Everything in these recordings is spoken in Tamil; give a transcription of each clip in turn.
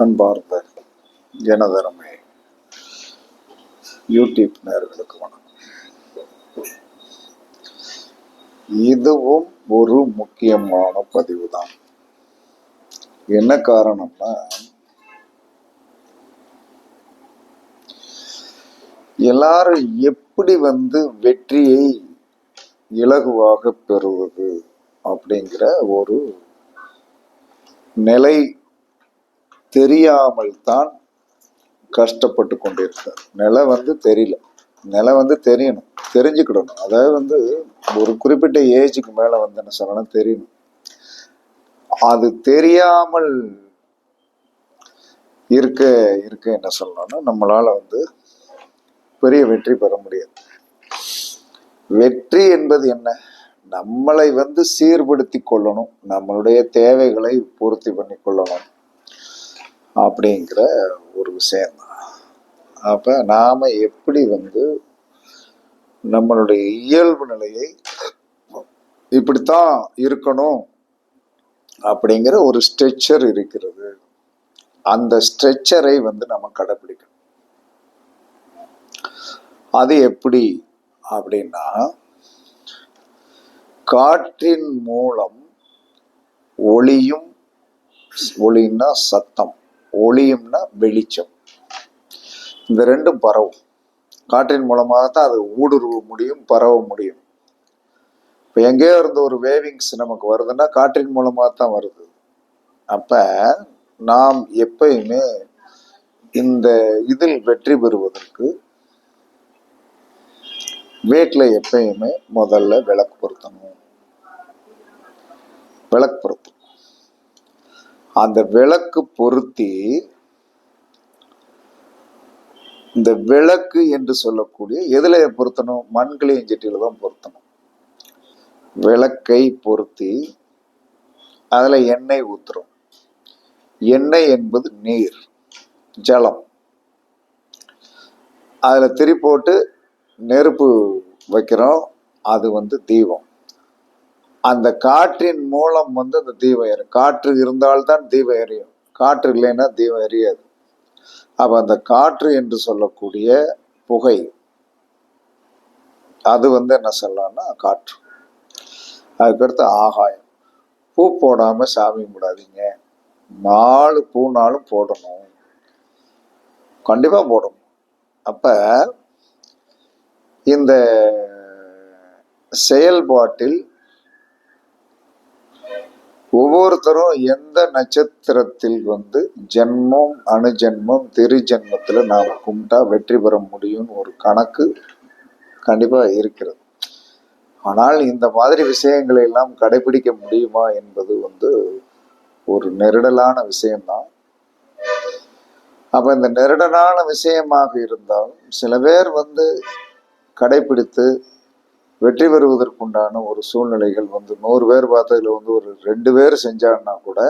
அன்பார்ந்த ஜனதரமே யூடியூப் நேர்களுக்கு வணக்கம். இதுவும் ஒரு முக்கியமான பதிவு தான் என்ன காரணம்னா எல்லாரும் எப்படி வந்து வெற்றியை இலகுவாக பெறுவது அப்படிங்கிற ஒரு நிலை தெரியாமல் தான் கஷ்டப்பட்டு கொண்டிருக்கார் நிலை வந்து தெரியல. நிலை வந்து தெரியணும். தெரிஞ்சுக்கிடணும். அதாவது வந்து ஒரு குறிப்பிட்ட ஏஜுக்கு மேலே வந்து என்ன சொல்லணும்? தெரியணும். அது தெரியாமல் இருக்க இருக்க என்ன சொல்லணும்னா நம்மளால வந்து பெரிய வெற்றி பெற முடியாது. வெற்றி என்பது என்ன? நம்மளை வந்து சீர்படுத்தி கொள்ளணும். நம்மளுடைய தேவைகளை பூர்த்தி பண்ணி கொள்ளணும். அப்படிங்கிற ஒரு விஷயம்தான். அப்போ நாம் எப்படி வந்து நம்மளுடைய இயல்பு நிலையை இப்படித்தான் இருக்கணும் அப்படிங்கிற ஒரு ஸ்ட்ரெச்சர் இருக்கிறது. அந்த ஸ்ட்ரெச்சரை வந்து நம்ம கடைபிடிக்கணும் அது எப்படி அப்படின்னா காற்றின் மூலம் ஒளியும் ஒளின்னா சத்தம். ஒளியும்னா வெளிச்சம். இந்த ரெண்டும் பரவும். காற்றின் மூலமாக தான் அது ஊடுருவ முடியும் பரவ முடியும். இப்போ எங்கேயோ இருந்த ஒரு வேவிங்ஸ் நமக்கு வருதுன்னா காற்றின் மூலமாக தான் வருது. அப்போ நாம் எப்பயுமே இந்த இதில் வெற்றி பெறுவதற்கு வீட்டில் எப்பயுமே முதல்ல விளக்கு பொருத்தணும். விளக்கு பொருத்தணும். அந்த விளக்கு பொருத்தி இந்த விளக்கு என்று சொல்லக்கூடிய எதில் பொருத்தணும்? மண்களையும் செட்டியில் தான் பொருத்தணும். விளக்கை பொருத்தி அதில் எண்ணெய் ஊற்றுறோம் எண்ணெய் என்பது நீர் ஜலம். அதில் திரி போட்டு நெருப்பு வைக்கிறோம். அது வந்து தீபம். அந்த காற்றின் மூலம் வந்து அந்த தீபம் எரியும் காற்று இருந்தால்தான் தீபம் எரியும் காற்று இல்லைன்னா தீபம் எரியாது அப்போ அந்த காற்று என்று சொல்லக்கூடிய புகை அது வந்து என்ன சொல்லலாம்னா காற்று. அதுக்கடுத்து ஆகாயம். பூ போடாமல் சாமி கும்பிடாதீங்க. நாலு பூனாலும் போடணும். கண்டிப்பாக போடணும். அப்போ இந்த செயல்பாட்டில் ஒவ்வொருத்தரும் எந்த நட்சத்திரத்தில் வந்து ஜென்மம் அணுஜென்மம் திருஜென்மத்தில் நாம் கும்பிட்டா வெற்றி பெற முடியும்னு ஒரு கணக்கு கண்டிப்பாக இருக்கிறது. ஆனால் இந்த மாதிரி விஷயங்களை எல்லாம் கடைபிடிக்க முடியுமா என்பது வந்து ஒரு நெருடலான விஷயம்தான். அப்போ இந்த நெருடலான விஷயமாக இருந்தாலும் சில பேர் வந்து கடைபிடித்து வெற்றி பெறுவதற்குண்டான ஒரு சூழ்நிலைகள் வந்து நூறு பேர் பார்த்ததுல வந்து ஒரு ரெண்டு பேர் செஞ்சாங்கன்னா கூட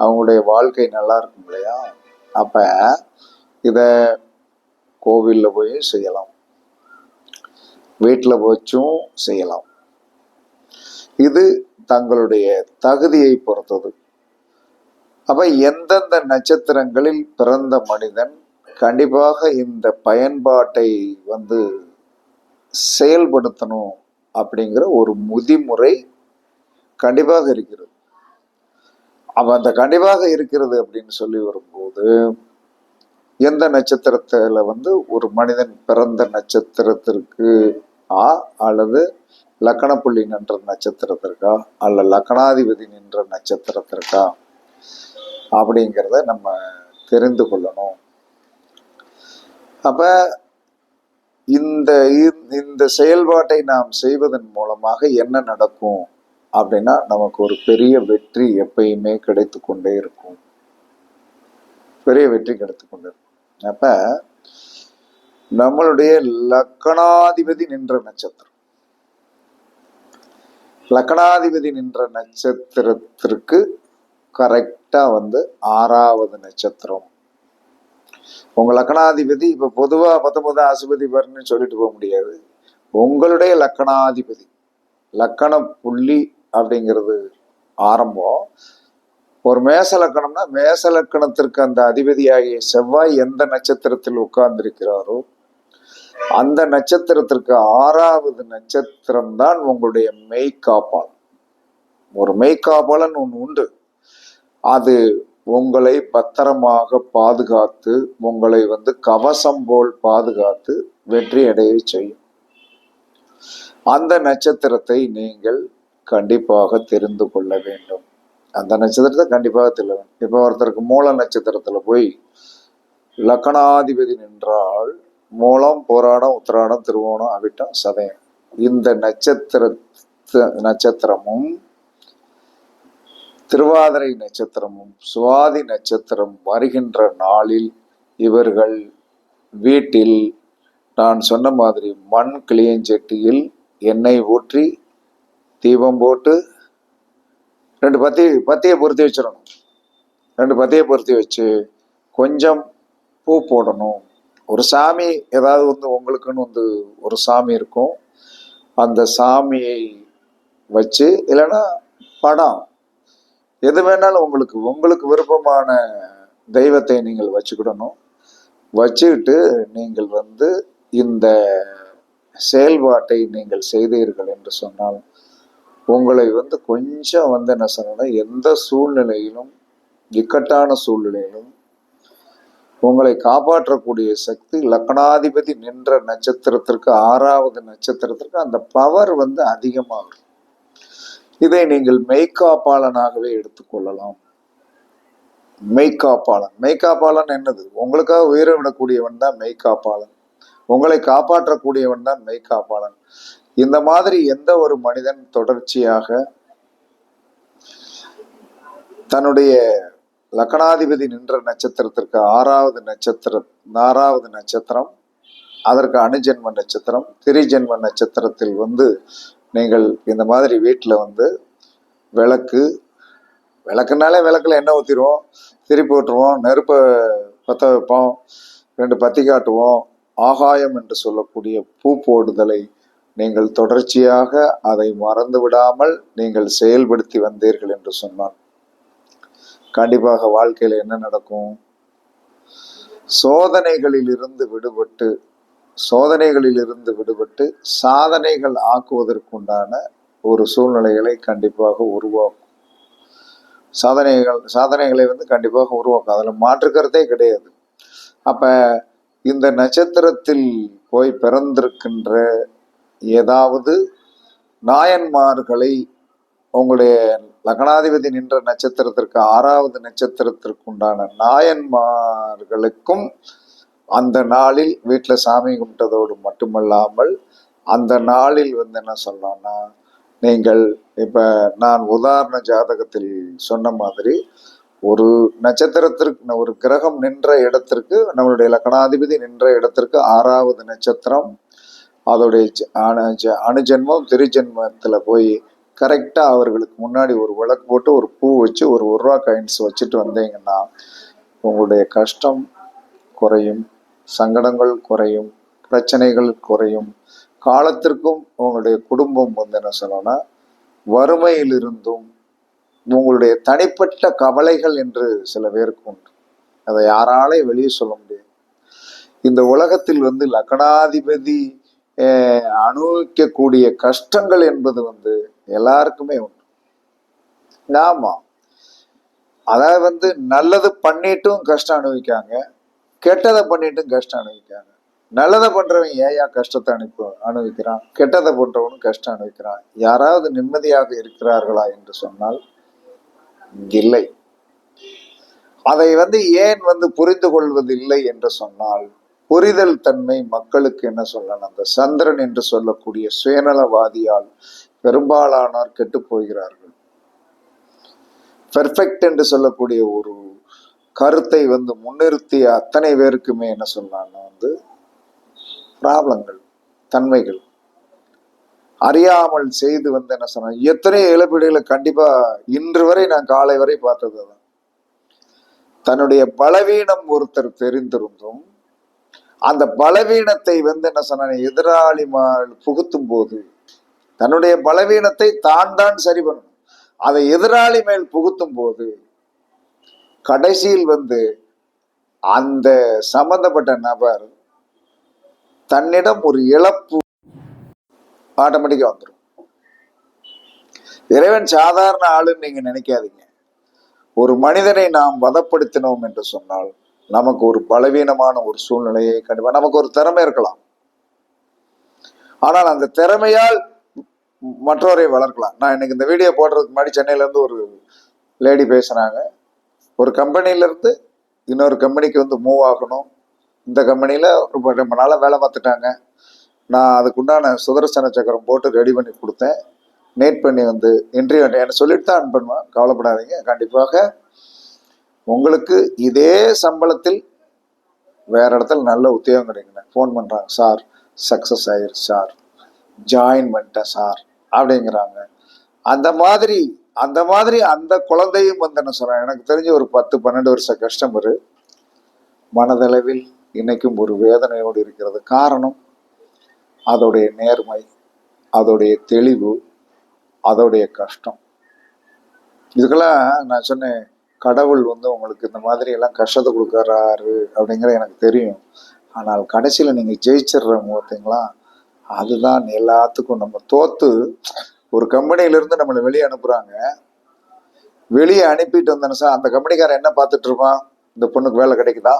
அவங்களுடைய வாழ்க்கை நல்லா இருக்கும் இல்லையா? அப்ப இத கோவிலில் போய் செய்யலாம். வீட்டில் போச்சும் செய்யலாம். இது தங்களுடைய தகுதியை பொறுத்தது. அப்ப எந்தெந்த நட்சத்திரங்களில் பிறந்த மனிதன் கண்டிப்பாக இந்த பயன்பாட்டை வந்து செயல்படுத்தணும் அப்படிங்கிற ஒரு முதிமுறை கண்டிப்பாக இருக்கிறது. அப்ப அந்த கண்டிப்பாக இருக்கிறது அப்படின்னு சொல்லி வரும்போது எந்த நட்சத்திரத்துல வந்து ஒரு மனிதன் பிறந்த நட்சத்திரத்திற்கு ஆ அல்லது லக்கணப்புள்ளி நின்ற நட்சத்திரத்திற்கா அல்ல லக்கணாதிபதி நின்ற நட்சத்திரத்திற்கா அப்படிங்கிறத நம்ம தெரிந்து கொள்ளணும். அப்போ இந்த இந்த செயல்பாட்டை நாம் செய்வதன் மூலமாக என்ன நடக்கும் அப்படின்னா நமக்கு ஒரு பெரிய வெற்றி எப்பயுமே கிடைத்து கொண்டே இருக்கும். பெரிய வெற்றி கிடைத்து கொண்டே இருக்கும். அப்ப நம்மளுடைய லக்கணாதிபதி நின்ற நட்சத்திரம். லக்கணாதிபதி நின்ற நட்சத்திரத்திற்கு கரெக்டா வந்து ஆறாவது நட்சத்திரம் உங்க லக்கணாதிபதி இப்ப பொதுவா பத்தொன்பது அசுபதி வரணும்னு சொல்லிட்டு போக முடியாது. உங்களுடைய லக்கணாதிபதி. லக்கண புள்ளி அப்படிங்கிறது ஆரம்பம். ஒரு மேச லக்கணம்னா மேச லக்கணத்திற்கு அந்த அதிபதியாகிய செவ்வாய் எந்த நட்சத்திரத்தில் உட்கார்ந்திருக்கிறாரோ அந்த நட்சத்திரத்திற்கு ஆறாவது நட்சத்திரம் தான் உங்களுடைய மெய்காப்பாளன் ஒரு மெய்காப்பாளன் ஒன்று உண்டு. அது உங்களை பத்திரமாக பாதுகாத்து உங்களை வந்து கவசம் போல் பாதுகாத்து வெற்றி அடைய செய்யும். அந்த நட்சத்திரத்தை நீங்கள் கண்டிப்பாக தெரிந்து கொள்ள வேண்டும். அந்த நட்சத்திரத்தை கண்டிப்பாக தெரிய வேண்டும். இப்போ ஒருத்தருக்கு மூல நட்சத்திரத்துல போய் லக்கணாதிபதி நின்றால் மூலம் போராடம் உத்திராடம் திருவோணம் அவிட்டம் சதயம். இந்த நட்சத்திர நட்சத்திரமும் திருவாதிரை நட்சத்திரமும் சுவாதி நட்சத்திரம் வருகின்ற நாளில் இவர்கள் வீட்டில் நான் சொன்ன மாதிரி மண் கிளியஞ்சட்டியில் எண்ணெய் ஊற்றி தீபம் போட்டு ரெண்டு பத்தி பத்தியை பொருத்தி வச்சிடணும். ரெண்டு பத்தியை பொருத்தி வச்சு கொஞ்சம் பூ போடணும். ஒரு சாமி ஏதாவது வந்து உங்களுக்குன்னு வந்து ஒரு சாமி இருக்கும். அந்த சாமியை வச்சு இல்லைன்னா படம் எது வேணாலும் உங்களுக்கு உங்களுக்கு விருப்பமான தெய்வத்தை நீங்கள் வச்சுக்கிடணும். வச்சுக்கிட்டு நீங்கள் வந்து இந்த செயல்பாட்டை நீங்கள் செய்தீர்கள் என்று சொன்னால் உங்களை வந்து கொஞ்சம் வந்து என்ன சொல்லணும் எந்த சூழ்நிலையிலும் இக்கட்டான சூழ்நிலையிலும் உங்களை காப்பாற்றக்கூடிய சக்தி லக்னாதிபதி நின்ற நட்சத்திரத்திற்கு ஆறாவது நட்சத்திரத்திற்கு அந்த பவர் வந்து அதிகமாகும். இதை நீங்கள் மெய்காப்பாளனாகவே எடுத்துக்கொள்ளலாம் மெய்காப்பாளன் மெய்காப்பாளன் என்னது? உங்களுக்காக உயிரை விடக்கூடியவன் தான் மெய்காப்பாளன் உங்களை காப்பாற்றக்கூடியவன் தான் மெய்காப்பாளன் இந்த மாதிரி எந்த ஒரு மனிதன் தொடர்ச்சியாக தன்னுடைய லக்கணாதிபதி நின்ற நட்சத்திரத்திற்கு ஆறாவது நட்சத்திரம் ஆறாவது நட்சத்திரம் அதற்கு அணுஜென்ம நட்சத்திரம் திரிஜென்ம நட்சத்திரத்தில் வந்து நீங்கள் இந்த மாதிரி வீட்டில் வந்து விளக்கு விளக்குனாலே விளக்குல எண்ணெய் ஊற்றிடுவோம் திருப்பி விட்டுருவோம் நெருப்பை பற்ற வைப்போம் ரெண்டு பத்தி காட்டுவோம். ஆகாயம் என்று சொல்லக்கூடிய பூ போடுதலை நீங்கள் தொடர்ச்சியாக அதை மறந்து விடாமல் நீங்கள் செயல்படுத்தி வந்தீர்கள் என்று சொன்னான். கண்டிப்பாக வாழ்க்கையில் என்ன நடக்கும்? சோதனைகளில் இருந்து விடுபட்டு சோதனைகளில் இருந்து விடுபட்டு சாதனைகள் ஆக்குவதற்குண்டான ஒரு சூழ்நிலைகளை கண்டிப்பாக உருவாக்கும். சாதனைகள் சாதனைகளை வந்து கண்டிப்பாக உருவாக்கும். அதில் மாற்றுக்கிறதே கிடையாது. அப்போ இந்த நட்சத்திரத்தில் போய் பிறந்திருக்கின்ற ஏதாவது நாயன்மார்களை உங்களுடைய லக்னாதிபதி நின்ற நட்சத்திரத்திற்கு ஆறாவது நட்சத்திரத்திற்கு உண்டான நாயன்மார்களுக்கும் அந்த நாளில் வீட்டில் சாமி கும்பிட்டதோடு மட்டுமல்லாமல் அந்த நாளில் வந்து என்ன சொல்லலாம்னா நீங்கள் இப்போ நான் உதாரண ஜாதகத்தில் சொன்ன மாதிரி ஒரு நட்சத்திரத்திற்கு ஒரு கிரகம் நின்ற இடத்திற்கு நம்மளுடைய லக்னாதிபதி நின்ற இடத்திற்கு ஆறாவது நட்சத்திரம் அதோடைய ஜ- அணு அணுஜென்மம் திருஜென்மத்தில் போய் கரெக்டாக அவர்களுக்கு முன்னாடி ஒரு விளக்கு போட்டு ஒரு பூ வச்சு ஒரு ஒரு ரூபா காயின்ஸ் வச்சுட்டு வந்தீங்கன்னா உங்களுடைய கஷ்டம் குறையும். சங்கடங்கள் குறையும் பிரச்சனைகள் குறையும். காலத்திற்கும் உங்களுடைய குடும்பம் வந்து என்ன சொல்லணும்னா வறுமையிலிருந்தும் உங்களுடைய தனிப்பட்ட கவலைகள் என்று சில பேருக்கு உண்டு. அதை யாராலே வெளியே சொல்ல முடியாது. இந்த உலகத்தில் வந்து லக்னாதிபதி அனுபவிக்கக்கூடிய கஷ்டங்கள் என்பது வந்து எல்லாருக்குமே உண்டு. ஆமாம் அதாவது வந்து நல்லது பண்ணிட்டும் கஷ்டம் அனுபவிக்காங்க. கெட்டதை பண்ணிட்டும் கஷ்டம் அனுபவிக்காங்க நல்லதை பண்றவன் ஏயா கஷ்டத்தை அனுப்ப அனுபவிக்கிறான். கெட்டதை பண்றவனும் கஷ்டம் அனுபவிக்கிறான். யாராவது நிம்மதியாக இருக்கிறார்களா என்று சொன்னால் இல்லை அதை வந்து ஏன் வந்து புரிந்து கொள்வதில்லை என்று சொன்னால் புரிதல் தன்மை மக்களுக்கு என்ன சொல்லணும்? அந்த சந்திரன் என்று சொல்லக்கூடிய சுயநலவாதியால் பெரும்பாலானோர் கெட்டு போகிறார்கள். பெர்ஃபெக்ட் என்று சொல்லக்கூடிய ஒரு கருத்தை வந்து முன்னிறுத்திய அத்தனை பேருக்குமே என்ன சொல்லலாம்னா வந்து ப்ராப்ளங்கள் தன்மைகள். அறியாமல் செய்து வந்து என்ன சொன்ன எத்தனை இழப்பீடுகளை கண்டிப்பா இன்று வரை நான் காலை வரை பார்த்தது தன்னுடைய பலவீனம் ஒருத்தர் தெரிந்திருந்தும் அந்த பலவீனத்தை வந்து என்ன சொன்ன எதிராளி புகுத்தும் போது தன்னுடைய பலவீனத்தை தான் தான் சரி பண்ணணும். அதை எதிராளி மேல் புகுத்தும் போது கடைசியில் வந்து அந்த சம்பந்தப்பட்ட நபர் தன்னிடம் ஒரு இழப்பு ஆட்டோமேட்டிக்கா வந்துடும் இறைவன் சாதாரண ஆளுன்னு நீங்க நினைக்காதீங்க. ஒரு மனிதனை நாம் வதப்படுத்தினோம் என்று சொன்னால் நமக்கு ஒரு பலவீனமான ஒரு சூழ்நிலையை கண்டிப்பா நமக்கு ஒரு திறமை இருக்கலாம். ஆனால் அந்த திறமையால் மற்றவரை வளர்க்கலாம். நான் இன்னைக்கு இந்த வீடியோ போடுறதுக்கு முன்னாடி சென்னையில இருந்து ஒரு லேடி பேசுகிறாங்க ஒரு கம்பெனியிலேருந்து இன்னொரு கம்பெனிக்கு வந்து மூவ் ஆகணும். இந்த கம்பெனியில் ரொம்ப ரொம்ப நாளாக வேலை பார்த்துட்டாங்க. நான் அதுக்குண்டான சுதர்சன சக்கரம் போட்டு ரெடி பண்ணி கொடுத்தேன். நேட் பண்ணி வந்து இன்டர்வியூ என்னை சொல்லிட்டு தான் அன் பண்ணுவேன் கவலைப்படாதீங்க. கண்டிப்பாக உங்களுக்கு இதே சம்பளத்தில் வேற இடத்துல நல்ல உத்தியோகம் கிடைக்கணும். ஃபோன் பண்ணுறாங்க சார் சக்ஸஸ் ஆயிருக்கு சார் ஜாயின் பண்ணிட்டேன் சார் அப்படிங்கிறாங்க. அந்த மாதிரி அந்த மாதிரி அந்த குழந்தையும் வந்து என்ன சொல்கிறேன் எனக்கு தெரிஞ்ச ஒரு பத்து பன்னெண்டு வருஷ கஸ்டமரு மனதளவில் இன்னைக்கும் ஒரு வேதனையோடு இருக்கிறது. காரணம் அதோடைய நேர்மை அதோடைய தெளிவு அதோடைய கஷ்டம். இதுக்கெல்லாம் நான் சொன்னேன் கடவுள் வந்து உங்களுக்கு இந்த மாதிரி எல்லாம் கஷ்டத்தை கொடுக்குறாரு அப்படிங்கிற எனக்கு தெரியும். ஆனால் கடைசியில் நீங்கள் ஜெயிச்சிடுறவங்க பார்த்தீங்களா அதுதான் எல்லாத்துக்கும் நம்ம தோத்து ஒரு கம்பெனியிலேருந்து நம்மளை வெளியே அனுப்புகிறாங்க வெளியே அனுப்பிட்டு வந்தேன்னு சார் அந்த கம்பெனிக்காரன் என்ன பார்த்துட்டு இருப்பான்? இந்த பொண்ணுக்கு வேலை கிடைக்குதா?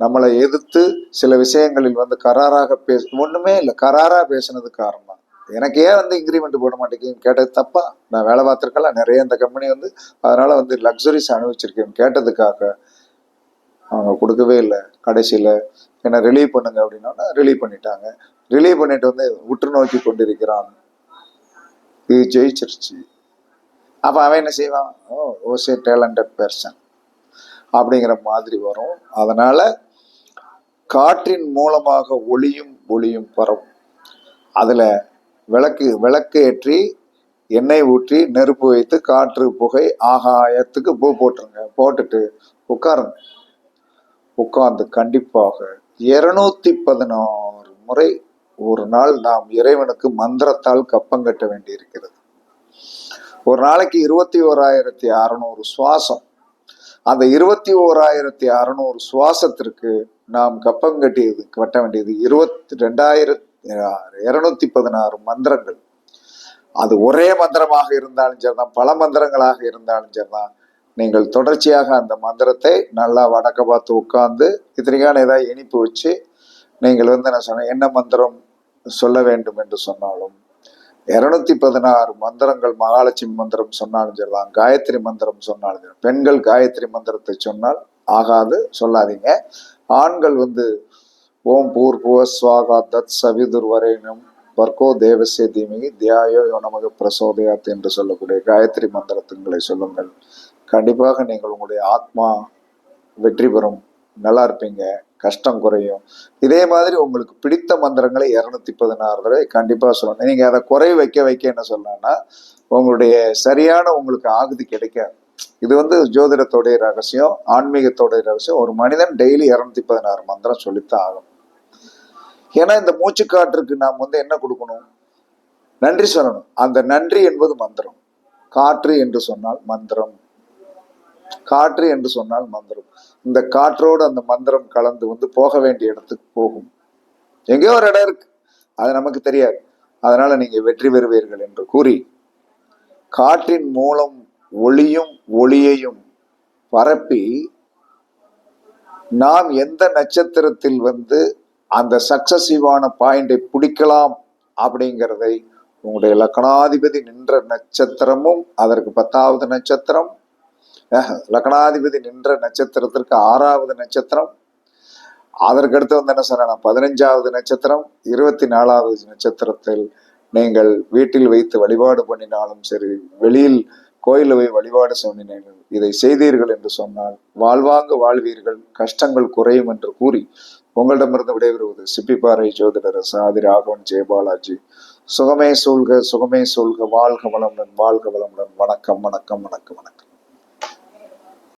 நம்மளை எதிர்த்து சில விஷயங்களில் வந்து கராராக பேச ஒன்றுமே இல்லை கராராக பேசினது காரணம். எனக்கு ஏன் வந்து இன்க்ரிமெண்ட் போட மாட்டேங்குன்னு கேட்டது தப்பா? நான் வேலை பார்த்துருக்கலாம் நிறைய இந்த கம்பெனி வந்து அதனால வந்து லக்ஸரிஸ் அனுபவிச்சிருக்கேன். கேட்டதுக்காக அவங்க கொடுக்கவே இல்லை கடைசியில். என்னை ரிலீவ் பண்ணுங்க அப்படின்னா ரிலீவ் பண்ணிட்டாங்க. ரிலீவ் பண்ணிட்டு வந்து உற்று நோக்கி கொண்டிருக்கிறான். இது ஜெயிச்சிருச்சு அப்போ அவன் என்ன செய்வான் ஓ ஓசே டேலண்டட் பர்சன் அப்படிங்கிற மாதிரி வரும் அதனால காற்றின் மூலமாக ஒளியும் ஒளியும் பரவும் அதில் விளக்கு விளக்கு ஏற்றி எண்ணெய் ஊற்றி நெருப்பு வைத்து காற்று புகை ஆகாயத்துக்கு பூ போட்டுருங்க போட்டுட்டு உட்காருங்க உட்கார்ந்து கண்டிப்பாக இருநூத்தி பதினாறு முறை ஒரு நாள் நாம் இறைவனுக்கு மந்திரத்தால் கப்பம் கட்ட வேண்டியிருக்கிறது. ஒரு நாளைக்கு இருபத்தி ஓராயிரத்தி அறநூறு சுவாசம். அந்த இருபத்தி ஓராயிரத்தி அறநூறு சுவாசத்திற்கு நாம் கப்பம் கட்டியது கட்ட வேண்டியது இருபத்தி ரெண்டாயிரத்தி இருநூத்தி பதினாறு மந்திரங்கள். அது ஒரே மந்திரமாக இருந்தாலும் சரிதான் பல மந்திரங்களாக இருந்தாலும் சரிதான். நீங்கள் தொடர்ச்சியாக அந்த மந்திரத்தை நல்லா வடக்க பார்த்து உட்கார்ந்து இத்தனைக்கான ஏதாவது இனிப்பு வச்சு நீங்கள் வந்து நான் சொன்னேன் என்ன மந்திரம்? சொல்ல வேண்டும் என்று சொன்னாலும் இருநூத்தி பதினாறு மந்திரங்கள் மகாலட்சுமி மந்திரம் சொன்னாலும் சரிதான் காயத்ரி மந்திரம் சொன்னாலும் சரி பெண்கள் காயத்ரி மந்திரத்தை சொன்னால் ஆகாது சொல்லாதீங்க. ஆண்கள் வந்து ஓம் பூர்புவ ஸ்வாகா தத் சவிதுர் வரையினும் வர்க்கோ தேவசிய தீமிகி தியாயோ நமக்கு பிரசோதயாத் என்று சொல்லக்கூடிய காயத்ரி மந்திரத்துங்களை சொல்லுங்கள். கண்டிப்பாக நீங்கள் உங்களுடைய ஆத்மா வெற்றி பெறும். நல்லா இருப்பீங்க. கஷ்டம் குறையும். இதே மாதிரி உங்களுக்கு பிடித்த மந்திரங்களை இரநூத்தி பதினாறு தடவை கண்டிப்பாக சொல்லணும். நீங்கள் அதை குறை வைக்க வைக்க என்ன சொல்லலாம்னா உங்களுடைய சரியான உங்களுக்கு ஆகுதி கிடைக்காது. இது வந்து ஜோதிடத்தோடைய ரகசியம் ஆன்மீகத்தோடைய ரகசியம். ஒரு மனிதன் டெய்லி இரநூத்தி பதினாறு மந்திரம் சொல்லித்தான் ஆகும் ஏன்னா இந்த மூச்சு காற்றுக்கு நாம் வந்து என்ன கொடுக்கணும்? நன்றி சொல்லணும். அந்த நன்றி என்பது மந்திரம். காற்று என்று சொன்னால் மந்திரம். காற்று என்று சொன்னால் மந்திரம். இந்த காற்றோடு அந்த மந்திரம் கலந்து வந்து போக வேண்டிய இடத்துக்கு போகும். எங்கேயோ ஒரு இடம் இருக்கு. அது நமக்கு தெரியாது. அதனால நீங்க வெற்றி பெறுவீர்கள் என்று கூறி காற்றின் மூலம் ஒளியும் ஒளியையும் பரப்பி நாம் எந்த நட்சத்திரத்தில் வந்து அந்த சக்சசிவான பாயிண்டை பிடிக்கலாம் அப்படிங்கிறதை உங்களுடைய லக்னாதிபதி நின்ற நட்சத்திரமும் அதற்கு பத்தாவது நட்சத்திரம் லக்னாதிபதி நின்ற நட்சத்திரத்திற்கு ஆறாவது நட்சத்திரம். அதற்கடுத்து வந்து என்ன சொன்ன பதினஞ்சாவது நட்சத்திரம் இருபத்தி நாலாவது நட்சத்திரத்தில் நீங்கள் வீட்டில் வைத்து வழிபாடு பண்ணினாலும் சரி வெளியில் கோயிலில் போய் வழிபாடு சொன்னீர்கள் இதை செய்தீர்கள் என்று சொன்னால் வாழ்வாங்க வாழ்வீர்கள் கஷ்டங்கள் குறையும் என்று கூறி உங்களிடமிருந்து விடைபெறுவது சிப்பிப்பாறை ஜோதிடர் சாதி ராகவன் ஜெயபாலாஜி சுகமே சூழ்க சுகமே சூழ்க வாழ்க வளமுடன் வாழ்க வளமுடன். வணக்கம் வணக்கம் வணக்கம் வணக்கம்.